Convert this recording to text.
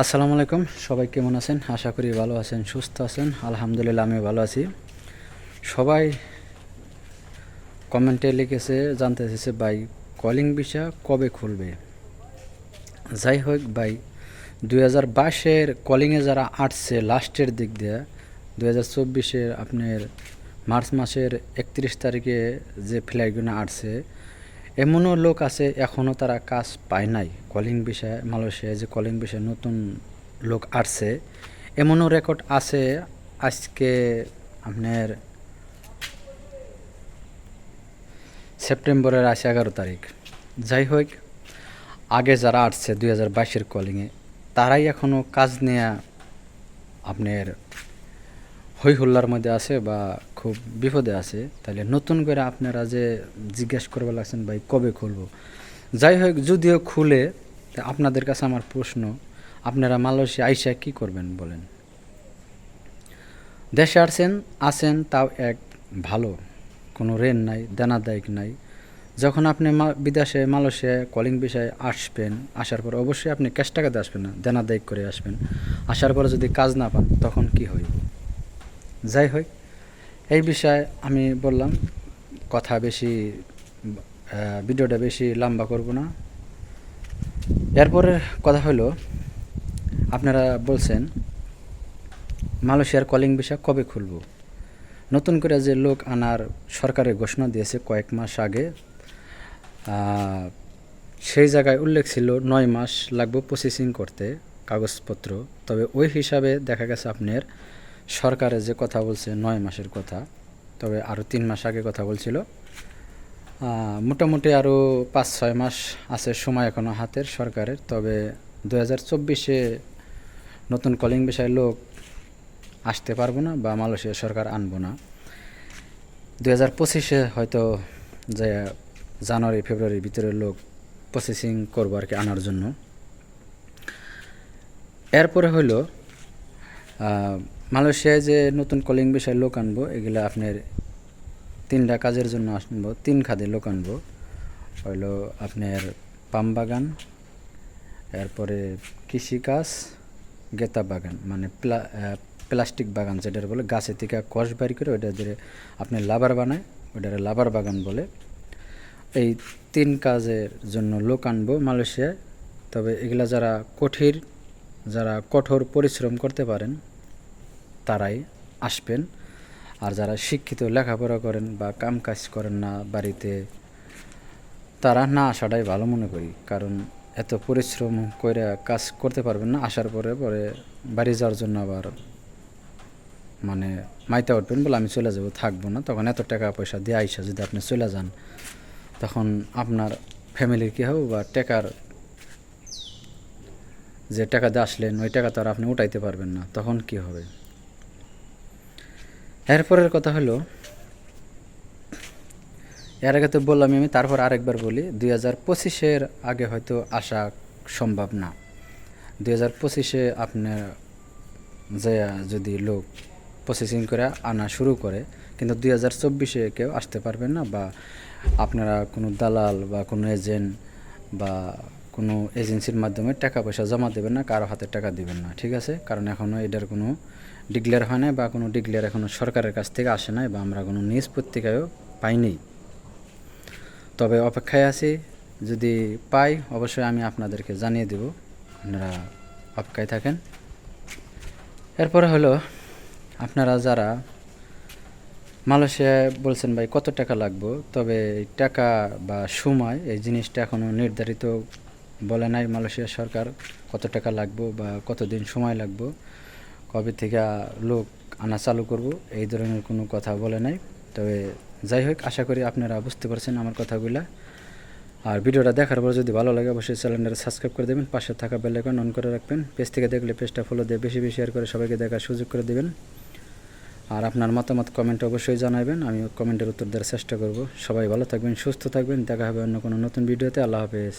আসসালামু আলাইকুম। সবাই কেমন আছেন? আশা করি ভালো আছেন, সুস্থ আছেন। আলহামদুলিল্লাহ আমি ভালো আছি। সবাই কমেন্টে লিখেছে, জানতে চেয়েছে ভাই, কলিং ভিসা কবে খুলবে? যাই হোক, ভাই, দুই হাজার বাইশের কলিংয়ে যারা আসছে, লাস্টের দিক দিয়ে, দুই হাজার চব্বিশের আপনার মার্চ মাসের একত্রিশ তারিখে যে ফ্লাইটগুলো আসছে এমনও লোক আছে, এখনও তারা কাজ পায় নাই। কলিং বিষয়ে, মালয়েশিয়ায় যে কলিং বিষয়ে নতুন লোক আসছে, এমনও রেকর্ড আছে, আজকে আপনার সেপ্টেম্বরের আছে এগারো তারিখ। যাই হোক, আগে যারা আসছে দুই হাজার বাইশের কলিংয়ে, তারাই এখনও কাজ নিয়ে আপনার হই হুল্লার মধ্যে আছে বা খুব বিপদে আছে, তাহলে নতুন করে আপনারা যে জিজ্ঞেস করবে লাগছেন ভাই কবে খুলবো? যাই হোক, যদিও খুলে আপনাদের কাছে আমার প্রশ্ন, আপনারা মালয়েশিয়া আইসা কি করবেন বলেন? দেশে আসছেন আছেন তাও এক ভালো, কোনো রেন নাই, দানাদায়ক নাই। যখন আপনি বিদেশে মালয়েশিয়ায় কলিং বিষয়ে আসবেন, আসার পর অবশ্যই আপনি ক্যাশ টাকাতে আসবেন না, দানাদায়ক করে আসবেন। আসার পর যদি কাজ না পান, তখন কি হইব? যাই হোক, এই বিষয়ে আমি বললাম, কথা বেশি ভিডিওটা বেশি লম্বা করব না। এরপরের কথা হলো, আপনারা বলছেন, মালয়েশিয়ার কলিং বিষয় কবে খুলব? নতুন করে যে লোক আনার সরকারের ঘোষণা দিয়েছে কয়েক মাস আগে সেই জায়গায় উল্লেখ ছিল নয় মাস লাগবে প্রসেসিং করতে কাগজপত্র। তবে ওই হিসাবে দেখা গেছে আপনার সরকারে যে কথা বলছে নয় মাসের কথা তবে আরও তিন মাস আগে কথা বলছিল। মোটামুটি আরও পাঁচ ছয় মাস আছে সময় এখনও হাতের সরকারের তবে দু হাজার চব্বিশে নতুন কলিং বিষয়ে লোক আসতে পারব না বা মালয়েশিয়া সরকার আনব না। দু হাজার পঁচিশে হয়তো যে জানুয়ারি ফেব্রুয়ারির ভিতরে লোক প্রসেসিং করব আর কি আনার জন্য। এরপরে আহ, মালয়েশিয়ায় যে নতুন কলিং বিষয়ে লোক আনব, এগুলো আপনার তিনটা কাজের জন্য আনব, তিন খাদে লোক আনব। হইল আপনার পাম বাগান, এরপরে কৃষিকাজ গেতা বাগান মানে প্লা- প্লাস্টিক বাগান যেটার বলে গাছের থেকে কষ বাড়ি করে ওইটা দিয়ে আপনি লাবার বানায়, ওইটারে লাবার বাগান বলে। এই তিন কাজের জন্য লোক আনব মালয়েশিয়ায়। তবে এগুলা যারা কঠির যারা কঠোর পরিশ্রম করতে পারেন তারাই আসবেন। আর যারা শিক্ষিত, লেখাপড়া করেন বা কাম কাজ করেন না বাড়িতে, তারা না আসাটাই ভালো মনে করি। কারণ এত পরিশ্রম করে কাজ করতে পারবেন না, আসার পরে পরে বাড়ি যাওয়ার জন্য আবার মানে মাইতে উঠবেন বলে আমি চলে যাব, থাকব না। তখন এত টাকা পয়সা দিয়ে আইসা যদি আপনি চলে যান, তখন আপনার ফ্যামিলির কী হবে বা টাকার যে টাকা দিয়ে আসলেন, ওই টাকা তো আর আপনি উঠাইতে পারবেন না। তখন কি হবে? এরপরের কথা হলো, এর আগে তো বললাম আমি, তারপর আরেকবার বলি, দুই হাজার পঁচিশের আগে হয়তো আসা সম্ভব না। দুই হাজার পঁচিশে আপনার যে যদি লোক প্রসেসিং করে আনা শুরু করে, কিন্তু দুই হাজার চব্বিশে কেউ আসতে পারবেন না বা আপনারা কোনো দালাল বা কোনো এজেন্ট বা কোনো এজেন্সির মাধ্যমে টাকা পয়সা জমা দেবেন না, কারও হাতে টাকা দিবেন না, ঠিক আছে? কারণ এখনও এটার কোনো ডিক্লেয়ার হয় নাই বা কোনো ডিক্লেয়ার এখনও সরকারের কাছ থেকে আসে নাই বা আমরা কোনো নিউজ পত্রিকায়ও পাইনি। তবে অপেক্ষায় আছি, যদি পাই অবশ্যই আমি আপনাদেরকে জানিয়ে দেব। আপনারা অপেক্ষায় থাকেন। এরপরে হলো, আপনারা যারা মালয়েশিয়ায় বলছেন, ভাই, কত টাকা লাগবো? তবে টাকা বা সময়, এই জিনিসটা এখনও নির্ধারিত বলে নাই মালয়েশিয়া সরকার, কত টাকা লাগবে বা কতদিন সময় লাগবে। কবে থেকে লোক আনা চালু করব, এই ধরনের কোনো কথা বলে নাই। তবে যাই হোক, আশা করি আপনারা বুঝতে পারছেন আমার কথাগুলো। আর ভিডিওটা দেখার পর যদি ভালো লাগে, অবশ্যই চ্যানেলটা সাবস্ক্রাইব করে দেবেন, পাশে থাকা বেল আইকন অন করে রাখবেন। পেজ থেকে দেখলে পেজটা ফলো দিয়ে বেশি বেশি শেয়ার করে সবাইকে দেখার সুযোগ করে দেবেন। আর আপনার মতামত কমেন্ট অবশ্যই জানাবেন, আমি কমেন্টের উত্তর দেওয়ার চেষ্টা করব। সবাই ভালো থাকবেন, সুস্থ থাকবেন, দেখা হবে অন্য কোনো নতুন ভিডিওতে আল্লাহ হাফেজ।